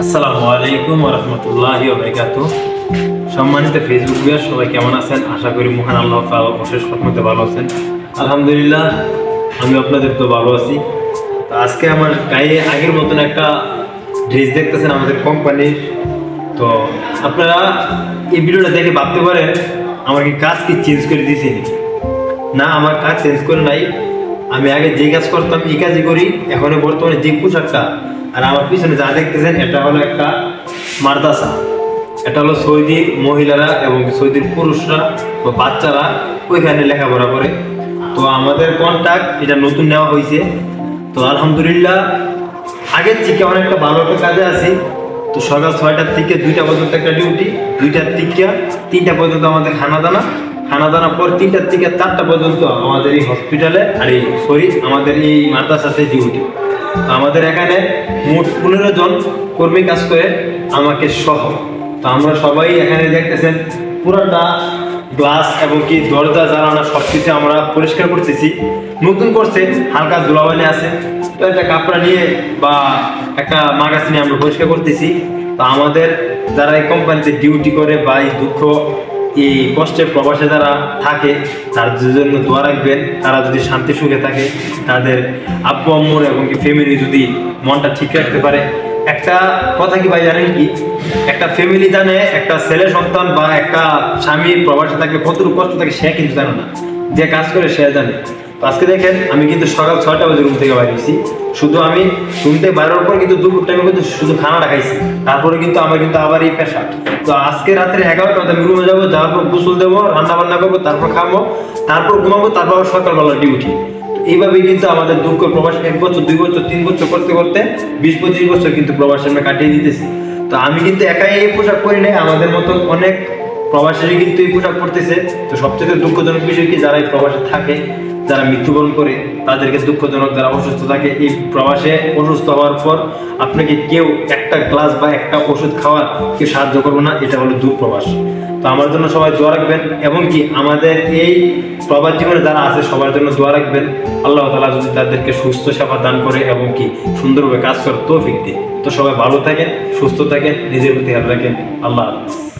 আসসালামু আলাইকুম রহমতুল্লাহ বারকাত সম্মানিত ফেসবুক ভিউয়ার সবাই কেমন আছেন? আশা করি মহান আল্লাহ তাআলা অশেষ রহমতে ভালো আছেন। আলহামদুলিল্লাহ, আমি আপনাদের তো ভালো আছি। তো আজকে আমার গায়ে আগের মতন একটা ড্রেস দেখতেছেন আমাদের কোম্পানির তো আপনারা এই ভিডিওটা দেখে ভাবতে পারেন আমার কি কাজ কি চেঞ্জ করে দিয়েছি না? আমার কাজ চেঞ্জ করে নাই। আমি আগে যে কাজ করতাম, এই কাজই করি। এখন বর্তমানে যে পোশাকটা আর আমার পিছনে যা দেখতেছেন, এটা হলো একটা মারদাসা এটা হলো সৌদি মহিলারা এবং সৌদির পুরুষরা বা বাচ্চারা ওইখানে লেখাপড়া করে। তো আমাদের কন্ট্যাক্ট এটা নতুন নেওয়া হয়েছে। তো আলহামদুলিল্লাহ, আগের থেকে অনেকটা ভালো একটা কাজে আছি। তো সকাল ছয়টার থেকে দুইটা পর্যন্ত একটা ডিউটি দুইটার থেকে তিনটা পর্যন্ত আমাদের খানা দানা খানা পর তিনটার থেকে চারটা পর্যন্ত আমাদের এই হসপিটালে আর এই সরি আমাদের এই মাদ্রাসাতে ডিউটি আমাদের এখানে মোট পনেরো জন কর্মী কাজ করে আমাকে সহ। তো আমরা সবাই এখানে দেখতেছেন, পুরাটা গ্লাস এবং কি দরজা জ্বালানো সব কিছু আমরা পরিষ্কার করতেছি। নতুন করছে, হালকা ধুলাবালি আছে। তো একটা কাপড়া নিয়ে বা একটা মাগাজ নিয়ে আমরা পরিষ্কার করতেছি। তো আমাদের যারা এই কোম্পানিতে ডিউটি করে বা এই দুঃখ এই কষ্টের প্রবাসে যারা থাকে তাদের জন্য দোয়া রাখবেন। তারা যদি শান্তি সুখে থাকে, তাদের আব্বু, আম্মুর এবং কি ফ্যামিলি যদি মনটা ঠিক রাখতে পারে। একটা কথা কি ভাই জানেন কি? একটা ফ্যামিলি জানে, একটা ছেলে সন্তান বা একটা স্বামী প্রবাসে থাকে, কতটুকু কষ্ট থাকে সে কিন্তু জানে না। যে কাজ করে সে জানে। আজকে দেখেন, আমি কিন্তু সকাল ছয়টা বাজে রুম থেকে বাইরেছি শুধু আমি রুম থেকে বাইরের পর কিন্তু দুপুর টাইমে কিন্তু শুধু খানা খাইছি। তারপরে কিন্তু আমার কিন্তু আবার এই পেশা। তো আজকে রাত্রে এগারোটা আমি রুমে যাব, যাওয়ার পর গোসল দেবো রান্না বান্না করব, তারপর খাব, তারপর ঘুমাবো, তারপর আবার সকালবেলা ডিউটি এইভাবেই কিন্তু আমাদের দুঃখ প্রবাস এক বছর, দুই বছর, তিন বছর করতে করতে বিশ পঁচিশ বছর কিন্তু প্রবাসে আমরা কাটিয়ে দিতেছি। তো আমি কিন্তু একাই এই পোশাক পরি নাই, আমাদের মতো অনেক প্রবাসীরা কিন্তু এই পোশাক পরতেছে। তো সবচেয়ে দুঃখজনক বিষয় কি, যারা এই প্রবাসে থাকে যারা মৃত্যুবরণ করে তাদেরকে দুঃখজনক যারা অসুস্থ থাকে, এই প্রবাসে অসুস্থ হওয়ার পর আপনাকে কেউ একটা গ্লাস বা একটা ওষুধ খাওয়ার কেউ সাহায্য করবে না, এটা হলো দুঃপ্রবাস। তো আমার জন্য সবাই দোয়া রাখবেন এবং কি আমাদের এই প্রবাস জীবনে যারা আছে, সবার জন্য দোয়া রাখবেন। আল্লাহ তালা যদি তাদেরকে সুস্থ সেবা দান করে এবং কি সুন্দরভাবে কাজ করে তৌফিক দিন তো সবাই ভালো থাকেন, সুস্থ থাকেন, নিজের প্রতি খেয়াল রাখেন। আল্লাহ হাফিজ।